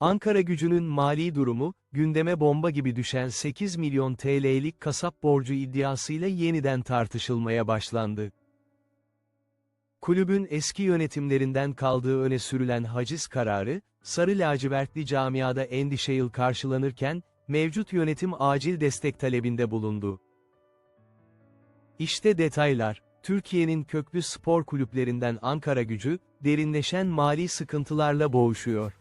Ankara gücünün mali durumu, gündeme bomba gibi düşen 8 milyon TL'lik kasap borcu iddiasıyla yeniden tartışılmaya başlandı. Kulübün eski yönetimlerinden kaldığı öne sürülen haciz kararı, sarı lacivertli camiada endişeyle karşılanırken, mevcut yönetim acil destek talebinde bulundu. İşte detaylar, Türkiye'nin köklü spor kulüplerinden Ankara gücü, derinleşen mali sıkıntılarla boğuşuyor.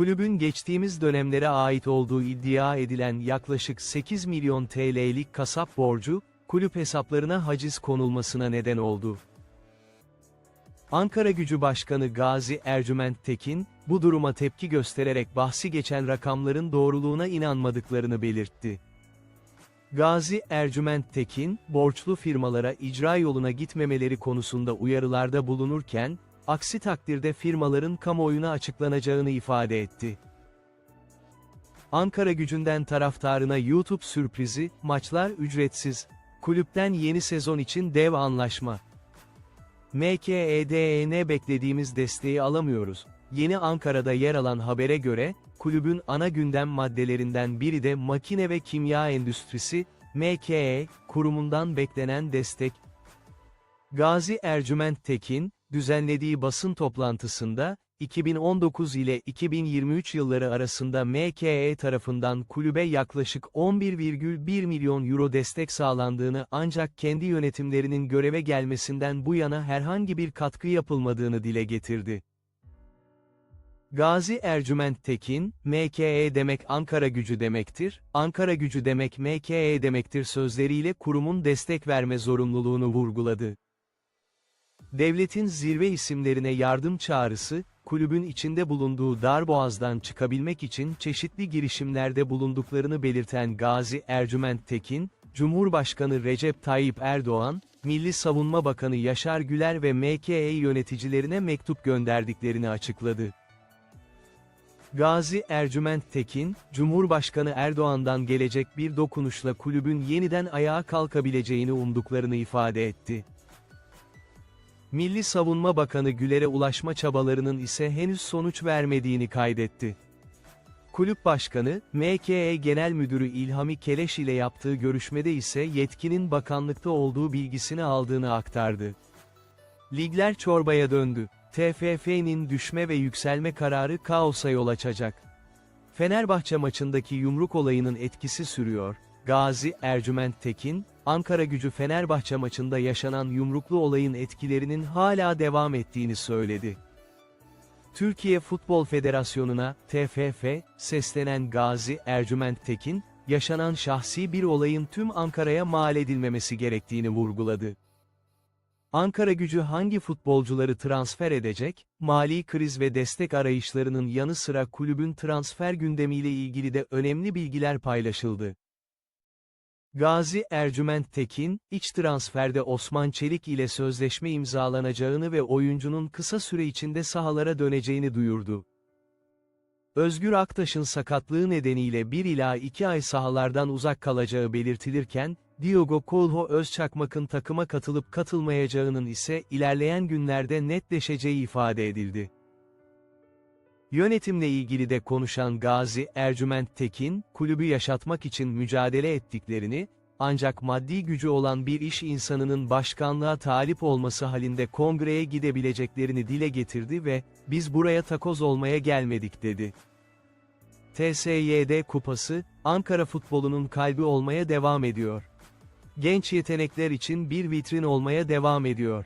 Kulübün geçtiğimiz dönemlere ait olduğu iddia edilen yaklaşık 8 milyon TL'lik kasap borcu, kulüp hesaplarına haciz konulmasına neden oldu. Ankara Gücü Başkanı Gazi Ercüment Tekin, bu duruma tepki göstererek bahsi geçen rakamların doğruluğuna inanmadıklarını belirtti. Gazi Ercüment Tekin, borçlu firmalara icra yoluna gitmemeleri konusunda uyarılarda bulunurken, aksi takdirde firmaların kamuoyuna açıklanacağını ifade etti. Ankara gücünden taraftarına YouTube sürprizi, maçlar ücretsiz, kulüpten yeni sezon için dev anlaşma. MKEDN E beklediğimiz desteği alamıyoruz. Yeni Ankara'da yer alan habere göre, kulübün ana gündem maddelerinden biri de makine ve kimya endüstrisi, MKE, kurumundan beklenen destek. Gazi Ercüment Tekin, düzenlediği basın toplantısında, 2019 ile 2023 yılları arasında MKE tarafından kulübe yaklaşık 11,1 milyon euro destek sağlandığını ancak kendi yönetimlerinin göreve gelmesinden bu yana herhangi bir katkı yapılmadığını dile getirdi. Gazi Ercüment Tekin, MKE demek Ankara gücü demektir, Ankara gücü demek MKE demektir sözleriyle kurumun destek verme zorunluluğunu vurguladı. Devletin zirve isimlerine yardım çağrısı, kulübün içinde bulunduğu darboğazdan çıkabilmek için çeşitli girişimlerde bulunduklarını belirten Gazi Ercüment Tekin, Cumhurbaşkanı Recep Tayyip Erdoğan, Milli Savunma Bakanı Yaşar Güler ve MKE yöneticilerine mektup gönderdiklerini açıkladı. Gazi Ercüment Tekin, Cumhurbaşkanı Erdoğan'dan gelecek bir dokunuşla kulübün yeniden ayağa kalkabileceğini umduklarını ifade etti. Milli Savunma Bakanı Güler'e ulaşma çabalarının ise henüz sonuç vermediğini kaydetti. Kulüp Başkanı, MKE Genel Müdürü İlhami Keleş ile yaptığı görüşmede ise yetkinin bakanlıkta olduğu bilgisini aldığını aktardı. Ligler çorbaya döndü. TFF'nin düşme ve yükselme kararı kaosa yol açacak. Fenerbahçe maçındaki yumruk olayının etkisi sürüyor. Gazi Ercüment Tekin, Ankara gücü Fenerbahçe maçında yaşanan yumruklu olayın etkilerinin hala devam ettiğini söyledi. Türkiye Futbol Federasyonu'na, TFF, seslenen Gazi Ercüment Tekin, yaşanan şahsi bir olayın tüm Ankara'ya mal edilmemesi gerektiğini vurguladı. Ankara gücü hangi futbolcuları transfer edecek, mali kriz ve destek arayışlarının yanı sıra kulübün transfer gündemiyle ilgili de önemli bilgiler paylaşıldı. Gazi Ercüment Tekin, iç transferde Osman Çelik ile sözleşme imzalanacağını ve oyuncunun kısa süre içinde sahalara döneceğini duyurdu. Özgür Aktaş'ın sakatlığı nedeniyle 1 ila 2 ay sahalardan uzak kalacağı belirtilirken, Diogo Kolho Özçakmak'ın takıma katılıp katılmayacağının ise ilerleyen günlerde netleşeceği ifade edildi. Yönetimle ilgili de konuşan Gazi Ercüment Tekin, kulübü yaşatmak için mücadele ettiklerini, ancak maddi gücü olan bir iş insanının başkanlığa talip olması halinde kongreye gidebileceklerini dile getirdi ve, biz buraya takoz olmaya gelmedik dedi. TSYD Kupası, Ankara futbolunun kalbi olmaya devam ediyor. Genç yetenekler için bir vitrin olmaya devam ediyor.